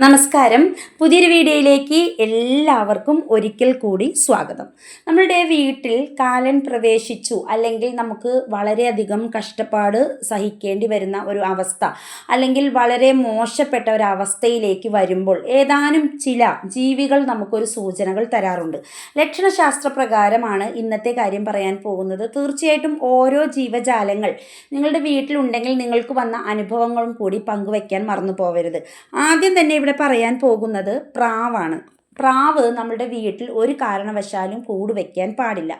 നമസ്കാരം. പുതിയൊരു വീഡിയോയിലേക്ക് എല്ലാവർക്കും ഒരിക്കൽ കൂടി സ്വാഗതം. നമ്മളുടെ വീട്ടിൽ കാലൻ പ്രവേശിച്ചു അല്ലെങ്കിൽ നമുക്ക് വളരെയധികം കഷ്ടപ്പാട് സഹിക്കേണ്ടി വരുന്ന ഒരു അവസ്ഥ അല്ലെങ്കിൽ വളരെ മോശപ്പെട്ട ഒരു അവസ്ഥയിലേക്ക് വരുമ്പോൾ ഏതാനും ചില ജീവികൾ നമുക്കൊരു സൂചനകൾ തരാറുണ്ട്. ലക്ഷണശാസ്ത്ര പ്രകാരമാണ് ഇന്നത്തെ കാര്യം പറയാൻ പോകുന്നത്. തീർച്ചയായിട്ടും ഓരോ ജീവജാലങ്ങൾ നിങ്ങളുടെ വീട്ടിലുണ്ടെങ്കിൽ നിങ്ങൾക്ക് വന്ന അനുഭവങ്ങളും കൂടി പങ്കുവയ്ക്കാൻ മറന്നു പോകരുത് ആദ്യം തന്നെ ഇവിടെ പറയാൻ പോകുന്നത് പ്രാവാണ്. പ്രാവ് നമ്മുടെ വീട്ടിൽ ഒരു കാരണവശാലും കൂട് വയ്ക്കാൻ പാടില്ല.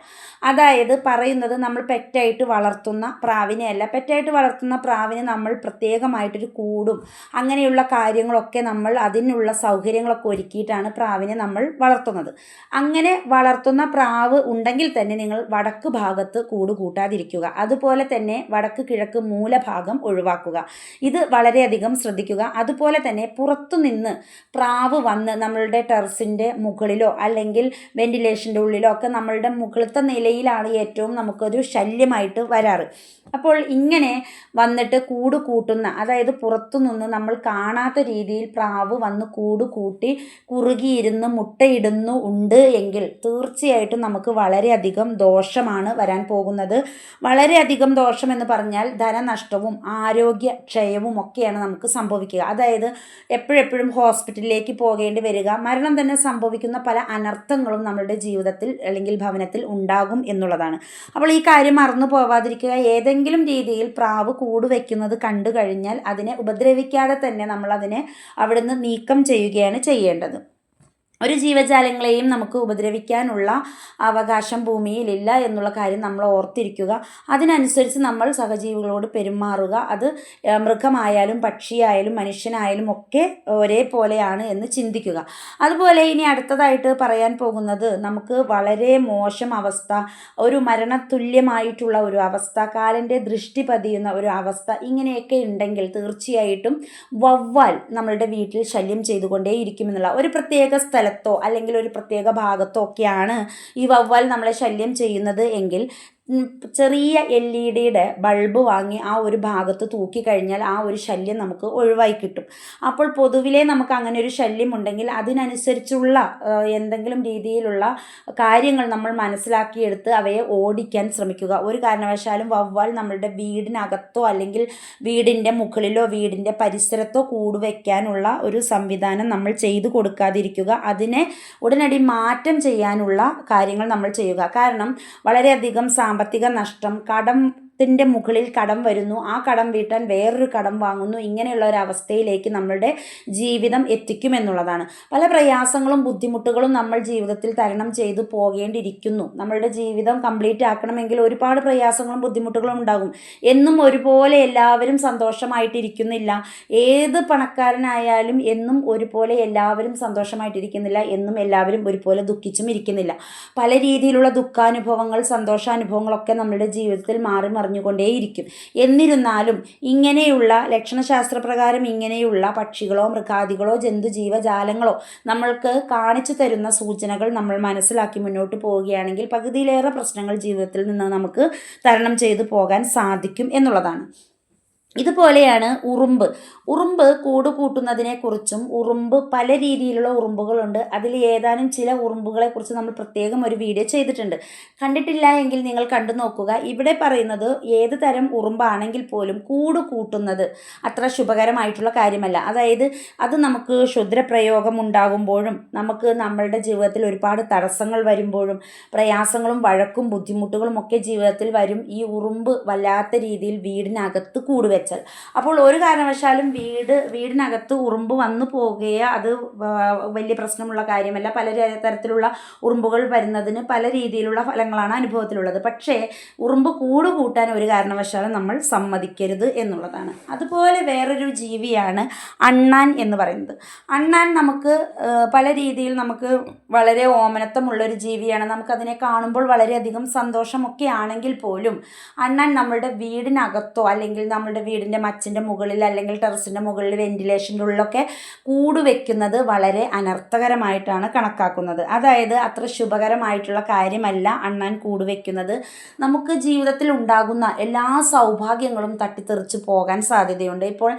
അതായത് പറയുന്നത് നമ്മൾ പെറ്റായിട്ട് വളർത്തുന്ന പ്രാവിനെ അല്ല പെറ്റായിട്ട് വളർത്തുന്ന പ്രാവിന് നമ്മൾ പ്രത്യേകമായിട്ടൊരു കൂടും അങ്ങനെയുള്ള കാര്യങ്ങളൊക്കെ നമ്മൾ അതിനുള്ള സൗകര്യങ്ങളൊക്കെ ഒരുക്കിയിട്ടാണ് പ്രാവിനെ നമ്മൾ വളർത്തുന്നത്. അങ്ങനെ വളർത്തുന്ന പ്രാവ് ഉണ്ടെങ്കിൽ തന്നെ നിങ്ങൾ വടക്ക് ഭാഗത്ത് കൂട് കൂട്ടാതിരിക്കുക. അതുപോലെ തന്നെ വടക്ക് കിഴക്ക് മൂലഭാഗം ഒഴിവാക്കുക. ഇത് വളരെയധികം ശ്രദ്ധിക്കുക. അതുപോലെ തന്നെ പുറത്തുനിന്ന് പ്രാവ് വന്ന് നമ്മളുടെ ടെറസിന്റെ മുകളിലോ അല്ലെങ്കിൽ വെന്റിലേഷന്റെ ഉള്ളിലോ ഒക്കെ നമ്മളുടെ മുകളിലത്തെ നിലയിലാണ് ഏറ്റവും നമുക്കൊരു ശല്യമായിട്ട് വരാറ്. അപ്പോൾ ഇങ്ങനെ വന്നിട്ട് കൂട് കൂട്ടുന്ന അതായത് പുറത്തുനിന്ന് നമ്മൾ കാണാത്ത രീതിയിൽ പ്രാവ് വന്ന് കൂട് കൂട്ടി കുറുകിയിരുന്ന് മുട്ടയിടുന്നു ഉണ്ട് എങ്കിൽ തീർച്ചയായിട്ടും നമുക്ക് വളരെയധികം ദോഷമാണ് വരാൻ പോകുന്നത്. വളരെയധികം ദോഷം എന്ന് പറഞ്ഞാൽ ധനനഷ്ടവും ആരോഗ്യ ക്ഷയവും ഒക്കെയാണ് നമുക്ക് സംഭവിക്കുക. അതായത് എപ്പോഴെപ്പോഴും ഹോസ്പിറ്റലിലേക്ക് പോകേണ്ടി വരിക മരണം തന്നെ സംഭവിക്കുന്ന പല അനർത്ഥങ്ങളും നമ്മളുടെ ജീവിതത്തിൽ അല്ലെങ്കിൽ ഭവനത്തിൽ ഉണ്ടാകും എന്നുള്ളതാണ്. അപ്പോൾ ഈ കാര്യം മറന്നു പോവാതിരിക്കുക. ഏതെങ്കിലും രീതിയിൽ പ്രാവ് കൂട് വയ്ക്കുന്നത് കണ്ടു കഴിഞ്ഞാൽ അതിനെ ഉപദ്രവിക്കാതെ തന്നെ നമ്മൾ അതിനെ അവിടുന്ന് നീക്കം ചെയ്യുകയാണ് ചെയ്യേണ്ടത്. ഒരു ജീവജാലങ്ങളെയും നമുക്ക് ഉപദ്രവിക്കാനുള്ള അവകാശം ഭൂമിയിലില്ല എന്നുള്ള കാര്യം നമ്മൾ ഓർത്തിരിക്കുക. അതിനനുസരിച്ച് നമ്മൾ സഹജീവികളോട് പെരുമാറുക. അത് മൃഗമായാലും പക്ഷിയായാലും മനുഷ്യനായാലും ഒക്കെ ഒരേപോലെയാണ് എന്ന് ചിന്തിക്കുക. അതുപോലെ ഇനി അടുത്തതായിട്ട് പറയാൻ പോകുന്നത് നമുക്ക് വളരെ മോശം അവസ്ഥ ഒരു മരണതുല്യമായിട്ടുള്ള ഒരു അവസ്ഥ കാലന്റെ ദൃഷ്ടി പതിയുന്ന ഒരു അവസ്ഥ ഇങ്ങനെയൊക്കെ ഉണ്ടെങ്കിൽ തീർച്ചയായിട്ടും വവ്വാൽ നമ്മളുടെ വീട്ടിൽ ശല്യം ചെയ്തുകൊണ്ടേയിരിക്കുമെന്നുള്ള ഒരു പ്രത്യേക സ്ഥലത്തോ അല്ലെങ്കിൽ ഒരു പ്രത്യേക ഭാഗത്തോ ഒക്കെയാണ് ഈ വവ്വാൽ നമ്മളെ ശല്യം ചെയ്യുന്നത് എങ്കിൽ ചെറിയ എൽ ഇ ഡിയുടെ ബൾബ് വാങ്ങി ആ ഒരു ഭാഗത്ത് തൂക്കി കഴിഞ്ഞാൽ ആ ഒരു ശല്യം നമുക്ക് ഒഴിവായി കിട്ടും. അപ്പോൾ പൊതുവിലെ നമുക്ക് അങ്ങനെ ഒരു ശല്യം ഉണ്ടെങ്കിൽ അതിനനുസരിച്ചുള്ള എന്തെങ്കിലും രീതിയിലുള്ള കാര്യങ്ങൾ നമ്മൾ മനസ്സിലാക്കിയെടുത്ത് അവയെ ഓടിക്കാൻ ശ്രമിക്കുക. ഒരു കാരണവശാലും വവ്വാൽ നമ്മളുടെ വീടിനകത്തോ അല്ലെങ്കിൽ വീടിന്റെ മുകളിലോ വീടിന്റെ പരിസരത്തോ കൂട് വയ്ക്കാനുള്ള ഒരു സംവിധാനം നമ്മൾ ചെയ്തു കൊടുക്കാതിരിക്കുക. അതിനെ ഉടനടി മാറ്റം ചെയ്യാനുള്ള കാര്യങ്ങൾ നമ്മൾ ചെയ്യുക. കാരണം വളരെയധികം സാമ്പത്തിക നഷ്ടം കടം ത്തിന്റെ മുകളിൽ കടം വരുന്നു. ആ കടം വീട്ടാൻ വേറൊരു കടം വാങ്ങുന്നു. ഇങ്ങനെയുള്ള ഒരു അവസ്ഥയിലേക്ക് നമ്മളുടെ ജീവിതം എത്തിക്കുമെന്നുള്ളതാണ്. പല പ്രയാസങ്ങളും ബുദ്ധിമുട്ടുകളും നമ്മൾ ജീവിതത്തിൽ തരണം ചെയ്തു പോകേണ്ടിയിരിക്കുന്നു. നമ്മളുടെ ജീവിതം കംപ്ലീറ്റ് ആക്കണമെങ്കിൽ ഒരുപാട് പ്രയാസങ്ങളും ബുദ്ധിമുട്ടുകളും ഉണ്ടാകും. എന്നും ഒരുപോലെ എല്ലാവരും സന്തോഷമായിട്ടിരിക്കുന്നില്ല. ഏത് പണക്കാരനായാലും എന്നും ഒരുപോലെ എല്ലാവരും സന്തോഷമായിട്ടിരിക്കുന്നില്ല. എന്നും എല്ലാവരും ഒരുപോലെ ദുഃഖിച്ചും ഇരിക്കുന്നില്ല. പല രീതിയിലുള്ള ദുഃഖാനുഭവങ്ങൾ സന്തോഷാനുഭവങ്ങളൊക്കെ നമ്മുടെ ജീവിതത്തിൽ മാറി മറിഞ്ഞുകൊണ്ടേയിരിക്കും എന്നിരുന്നാലും ഇങ്ങനെയുള്ള ലക്ഷണശാസ്ത്ര പ്രകാരം ഇങ്ങനെയുള്ള പക്ഷികളോ മൃഗാദികളോ ജന്തുജീവജാലങ്ങളോ നമ്മൾക്ക് കാണിച്ചു തരുന്ന സൂചനകൾ നമ്മൾ മനസ്സിലാക്കി മുന്നോട്ട് പോവുകയാണെങ്കിൽ പകുതിയിലേറെ പ്രശ്നങ്ങൾ ജീവിതത്തിൽ നിന്ന് നമുക്ക് തരണം ചെയ്തു പോകാൻ സാധിക്കും എന്നുള്ളതാണ്. ഇതുപോലെയാണ് ഉറുമ്പ്. ഉറുമ്പ് കൂട് കൂട്ടുന്നതിനെക്കുറിച്ചും ഉറുമ്പ് പല രീതിയിലുള്ള ഉറുമ്പുകളുണ്ട്. അതിൽ ഏതാനും ചില ഉറുമ്പുകളെക്കുറിച്ച് നമ്മൾ പ്രത്യേകം ഒരു വീഡിയോ ചെയ്തിട്ടുണ്ട്. കണ്ടിട്ടില്ല എങ്കിൽ നിങ്ങൾ കണ്ടു നോക്കുക. ഇവിടെ പറയുന്നത് ഏത് തരം ഉറുമ്പാണെങ്കിൽ പോലും കൂട് കൂട്ടുന്നത് അത്ര ശുഭകരമായിട്ടുള്ള കാര്യമല്ല. അതായത് അത് നമുക്ക് ക്ഷുദ്രപ്രയോഗം ഉണ്ടാകുമ്പോഴും നമുക്ക് നമ്മളുടെ ജീവിതത്തിൽ ഒരുപാട് തടസ്സങ്ങൾ വരുമ്പോഴും പ്രയാസങ്ങളും വഴക്കും ബുദ്ധിമുട്ടുകളും ഒക്കെ ജീവിതത്തിൽ വരും. ഈ ഉറുമ്പ് വല്ലാത്ത രീതിയിൽ വീടിനകത്ത് കൂട് വെച്ചാൽ. അപ്പോൾ ഒരു കാരണവശാലും വീട് വീടിനകത്ത് ഉറുമ്പ് വന്നു പോകുകയോ അത് വലിയ പ്രശ്നമുള്ള കാര്യമല്ല. പല തരത്തിലുള്ള ഉറുമ്പുകൾ വരുന്നതിന് പല രീതിയിലുള്ള ഫലങ്ങളാണ് അനുഭവത്തിലുള്ളത്. പക്ഷേ ഉറുമ്പ് കൂട് കൂട്ടാൻ ഒരു കാരണവശാലും നമ്മൾ സമ്മതിക്കരുത് എന്നുള്ളതാണ്. അതുപോലെ വേറൊരു ജീവിയാണ് അണ്ണാൻ എന്ന് പറയുന്നത്. അണ്ണാൻ നമുക്ക് പല രീതിയിൽ നമുക്ക് വളരെ ഓമനത്വമുള്ളൊരു ജീവിയാണ്. നമുക്കതിനെ കാണുമ്പോൾ വളരെയധികം സന്തോഷമൊക്കെ ആണെങ്കിൽ പോലും അണ്ണാൻ നമ്മളുടെ വീടിനകത്തോ അല്ലെങ്കിൽ നമ്മളുടെ വീടിന്റെ മച്ചിന്റെ മുകളിൽ അല്ലെങ്കിൽ ടെറസിന്റെ മുകളിൽ വെന്റിലേഷന്റെ ഉള്ളിലൊക്കെ കൂട് വെക്കുന്നത് വളരെ അനർത്ഥകരമായിട്ടാണ് കണക്കാക്കുന്നത്. അതായത് അത്ര ശുഭകരമായിട്ടുള്ള കാര്യമല്ല അണ്ണാൻ കൂട് വെക്കുന്നത്. നമുക്ക് ജീവിതത്തിൽ ഉണ്ടാകുന്ന എല്ലാ സൗഭാഗ്യങ്ങളും തട്ടിത്തെറിച്ച് പോകാൻ സാധ്യതയുണ്ട്. ഇപ്പോൾ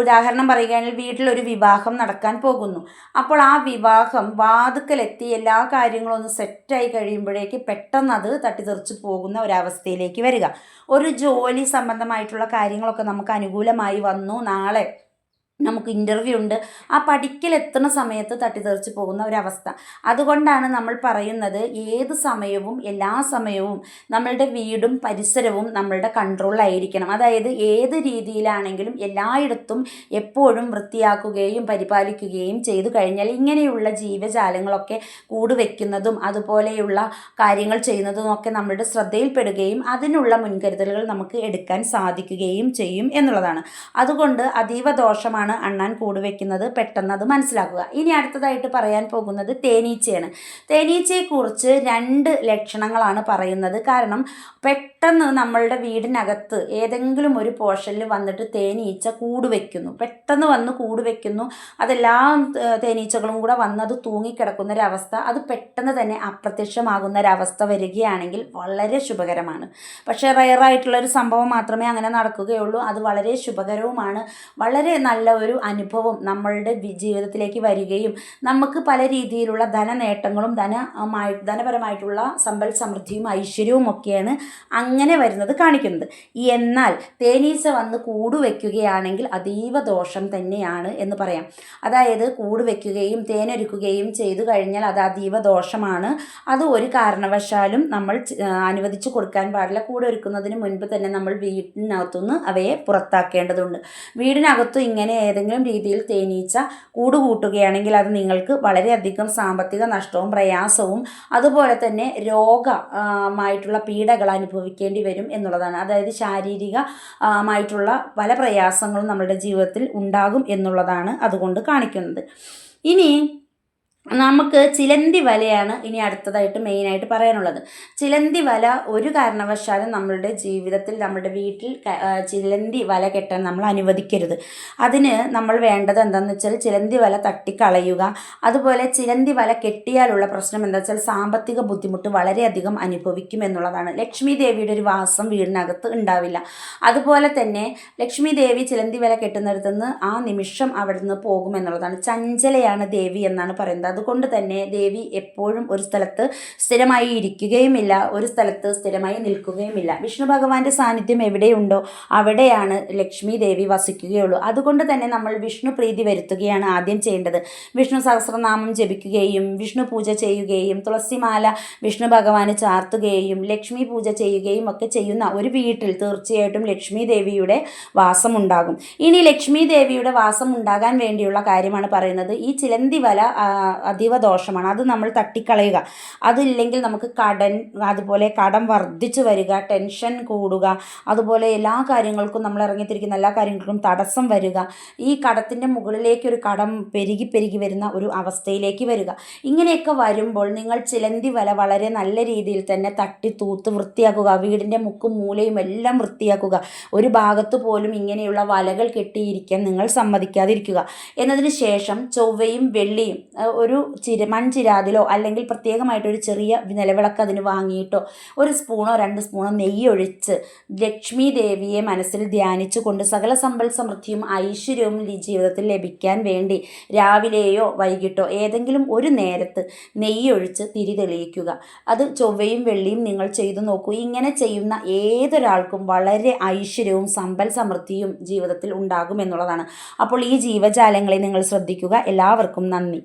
ഉദാഹരണം പറയുകയാണെങ്കിൽ വീട്ടിലൊരു വിവാഹം നടക്കാൻ പോകുന്നു. അപ്പോൾ ആ വിവാഹം വാതുക്കലെത്തി എല്ലാ കാര്യങ്ങളും ഒന്ന് സെറ്റായി കഴിയുമ്പോഴേക്ക് പെട്ടെന്ന് അത് തട്ടിത്തെറിച്ച് പോകുന്ന ഒരവസ്ഥയിലേക്ക് വരിക. ഒരു ജോലി സംബന്ധമായിട്ടുള്ള കാര്യങ്ങളൊക്കെ നമുക്ക് അനുകൂലമായി വന്നു നാളെ. നമുക്ക് ഇന്റർവ്യൂ ഉണ്ട്. ആ പഠിക്കലെത്തുന്ന സമയത്ത് തട്ടിത്തെറിച്ച് പോകുന്ന ഒരവസ്ഥ. അതുകൊണ്ടാണ് നമ്മൾ പറയുന്നത് ഏത് സമയവും എല്ലാ സമയവും നമ്മളുടെ വീടും പരിസരവും നമ്മളുടെ കൺട്രോളിലായിരിക്കണം അതായത് ഏത് രീതിയിലാണെങ്കിലും എല്ലായിടത്തും എപ്പോഴും വൃത്തിയാക്കുകയും പരിപാലിക്കുകയും ചെയ്തു കഴിഞ്ഞാൽ ഇങ്ങനെയുള്ള ജീവജാലങ്ങളൊക്കെ കൂട് വെക്കുന്നതും അതുപോലെയുള്ള കാര്യങ്ങൾ ചെയ്യുന്നതും ഒക്കെ നമ്മളുടെ ശ്രദ്ധയിൽപ്പെടുകയും അതിനുള്ള മുൻകരുതലുകൾ നമുക്ക് എടുക്കാൻ സാധിക്കുകയും ചെയ്യും എന്നുള്ളതാണ്. അതുകൊണ്ട് അതീവ ദോഷമാണ് അണ്ണാൻ കൂട് വെക്കുന്നത് പെട്ടെന്ന് അത് മനസ്സിലാക്കുക. ഇനി അടുത്തതായിട്ട് പറയാൻ പോകുന്നത് തേനീച്ചയാണ്. തേനീച്ചയെക്കുറിച്ച് രണ്ട് ലക്ഷണങ്ങളാണ് പറയുന്നത്. കാരണം പെട്ടെന്ന് നമ്മളുടെ വീടിനകത്ത് ഏതെങ്കിലും ഒരു പോർഷനിൽ വന്നിട്ട് തേനീച്ച കൂട് വെക്കുന്നു. പെട്ടെന്ന് വന്ന് കൂട് വെക്കുന്നു. അതെല്ലാ തേനീച്ചകളും കൂടെ വന്ന് അത് തൂങ്ങിക്കിടക്കുന്ന ഒരവസ്ഥ അത് പെട്ടെന്ന് തന്നെ അപ്രത്യക്ഷമാകുന്ന ഒരവസ്ഥ വരികയാണെങ്കിൽ വളരെ ശുഭകരമാണ്. പക്ഷേ റയറായിട്ടുള്ള ഒരു സംഭവം മാത്രമേ അങ്ങനെ നടക്കുകയുള്ളൂ. അത് വളരെ ശുഭകരവുമാണ്. വളരെ നല്ല ഒരു അനുഭവം നമ്മളുടെ ജീവിതത്തിലേക്ക് വരികയും നമുക്ക് പല രീതിയിലുള്ള ധനനേട്ടങ്ങളും ധനമായി ധനപരമായിട്ടുള്ള സമ്പൽ സമൃദ്ധിയും ഐശ്വര്യവും ഒക്കെയാണ് അങ്ങനെ വരുന്നത് കാണിക്കുന്നത്. എന്നാൽ തേനീച്ച വന്ന് കൂട് വയ്ക്കുകയാണെങ്കിൽ അതീവ ദോഷം തന്നെയാണ് എന്ന് പറയാം. അതായത് കൂട് വയ്ക്കുകയും തേനൊരുക്കുകയും ചെയ്തു കഴിഞ്ഞാൽ അത് അതീവ ദോഷമാണ്. അത് ഒരു കാരണവശാലും നമ്മൾ അനുവദിച്ചു കൊടുക്കാൻ പാടില്ല. കൂട് ഒരുക്കുന്നതിന് മുൻപ് തന്നെ നമ്മൾ വീടിനകത്തുനിന്ന് അവയെ പുറത്താക്കേണ്ടതുണ്ട്. വീടിനകത്തു ഇങ്ങനെ ഏതെങ്കിലും രീതിയിൽ തേനീച്ച കൂട് കൂട്ടുകയാണെങ്കിൽ അത് നിങ്ങൾക്ക് വളരെയധികം സാമ്പത്തിക നഷ്ടവും പ്രയാസവും അതുപോലെ തന്നെ രോഗമായിട്ടുള്ള പീഡകൾ പീഡകൾ അനുഭവിക്കേണ്ടി വരും എന്നുള്ളതാണ്. അതായത് ശാരീരികമായിട്ടുള്ള പല പ്രയാസങ്ങളും നമ്മുടെ ജീവിതത്തിൽ ഉണ്ടാകും എന്നുള്ളതാണ് അതുകൊണ്ട് കാണിക്കുന്നത്. ഇനി നമുക്ക് ചിലന്തി വലയാണ് ഇനി അടുത്തതായിട്ട് മെയിനായിട്ട് പറയാനുള്ളത്. ചിലന്തി വല ഒരു കാരണവശാലും നമ്മളുടെ ജീവിതത്തിൽ നമ്മുടെ വീട്ടിൽ ചിലന്തി വല കെട്ടാൻ നമ്മൾ അനുവദിക്കരുത്. അതിന് നമ്മൾ വേണ്ടത് എന്താണെന്ന് വെച്ചാൽ ചിലന്തി വല തട്ടിക്കളയുക. അതുപോലെ ചിലന്തി വല കെട്ടിയാലുള്ള പ്രശ്നം എന്താ വെച്ചാൽ സാമ്പത്തിക ബുദ്ധിമുട്ട് വളരെയധികം അനുഭവിക്കും എന്നുള്ളതാണ്. ലക്ഷ്മി ദേവിയുടെ ഒരു വാസം വീടിനകത്ത് ഉണ്ടാവില്ല. അതുപോലെ തന്നെ ലക്ഷ്മി ദേവി ചിലന്തി വല കെട്ടുന്നിടത്തുനിന്ന് ആ നിമിഷം അവിടെ നിന്ന് പോകുമെന്നുള്ളതാണ് ചഞ്ചലയാണ് ദേവി എന്നാണ് പറയുന്നത്. അതുകൊണ്ട് തന്നെ ദേവി എപ്പോഴും ഒരു സ്ഥലത്ത് സ്ഥിരമായി ഇരിക്കുകയുമില്ല ഒരു സ്ഥലത്ത് സ്ഥിരമായി നിൽക്കുകയുമില്ല. വിഷ്ണു ഭഗവാന്റെ സാന്നിധ്യം എവിടെയുണ്ടോ അവിടെയാണ് ലക്ഷ്മി ദേവി വസിക്കുകയുള്ളൂ. അതുകൊണ്ട് തന്നെ നമ്മൾ വിഷ്ണു പ്രീതി വരുത്തുകയാണ് ആദ്യം ചെയ്യേണ്ടത്. വിഷ്ണു സഹസ്രനാമം ജപിക്കുകയും വിഷ്ണു പൂജ ചെയ്യുകയും തുളസിമാല വിഷ്ണു ഭഗവാന് ചാർത്തുകയും ലക്ഷ്മി പൂജ ചെയ്യുകയും ഒക്കെ ചെയ്യുന്ന ഒരു വീട്ടിൽ തീർച്ചയായിട്ടും ലക്ഷ്മി ദേവിയുടെ വാസമുണ്ടാകും. ഇനി ലക്ഷ്മി ദേവിയുടെ വാസം ഉണ്ടാകാൻ വേണ്ടിയുള്ള കാര്യമാണ് പറയുന്നത്. ഈ ചിലന്തി വല അതീവ ദോഷമാണ്. അത് നമ്മൾ തട്ടിക്കളയുക. അതില്ലെങ്കിൽ നമുക്ക് കടൻ അതുപോലെ കടം വർദ്ധിച്ചു വരിക ടെൻഷൻ കൂടുക അതുപോലെ എല്ലാ കാര്യങ്ങൾക്കും നമ്മൾ ഇറങ്ങിത്തിരിക്കുന്ന എല്ലാ കാര്യങ്ങൾക്കും തടസ്സം വരിക. ഈ കടത്തിന്റെ മുകളിലേക്ക് ഒരു കടം പെരുകി പെരുകി വരുന്ന ഒരു അവസ്ഥയിലേക്ക് വരിക. ഇങ്ങനെയൊക്കെ വരുമ്പോൾ നിങ്ങൾ ചിലന്തി വല വളരെ നല്ല രീതിയിൽ തന്നെ തട്ടി തൂത്ത് വൃത്തിയാക്കുക. വീടിന്റെ മുക്കും മൂലയും എല്ലാം വൃത്തിയാക്കുക. ഒരു ഭാഗത്ത് പോലും ഇങ്ങനെയുള്ള വലകൾ കെട്ടിയിരിക്കാൻ നിങ്ങൾ സമ്മതിക്കാതിരിക്കുക. എന്നതിന് ശേഷം ചൊവ്വയും വെള്ളിയും ആ, ഒരു ചിര മൺചിരാതിലോ അല്ലെങ്കിൽ പ്രത്യേകമായിട്ടൊരു ചെറിയ നിലവിളക്ക് അതിന് വാങ്ങിയിട്ടോ ഒരു സ്പൂണോ രണ്ട് സ്പൂണോ നെയ്യ് ഒഴിച്ച് ലക്ഷ്മി ദേവിയെ മനസ്സിൽ ധ്യാനിച്ചു കൊണ്ട് സകല സമ്പൽ സമൃദ്ധിയും ഐശ്വര്യവും ജീവിതത്തിൽ ലഭിക്കാൻ വേണ്ടി രാവിലെയോ വൈകിട്ടോ ഏതെങ്കിലും ഒരു നേരത്ത് നെയ്യ് ഒഴിച്ച് തിരി തെളിയിക്കുക. അത് ചൊവ്വയും വെള്ളിയും നിങ്ങൾ ചെയ്തു നോക്കൂ. ഇങ്ങനെ ചെയ്യുന്ന ഏതൊരാൾക്കും വളരെ ഐശ്വര്യവും സമ്പൽ സമൃദ്ധിയും ജീവിതത്തിൽ ഉണ്ടാകും എന്നുള്ളതാണ്. അപ്പോൾ ഈ ജീവജാലങ്ങളെ നിങ്ങൾ ശ്രദ്ധിക്കുക. എല്ലാവർക്കും നന്ദി.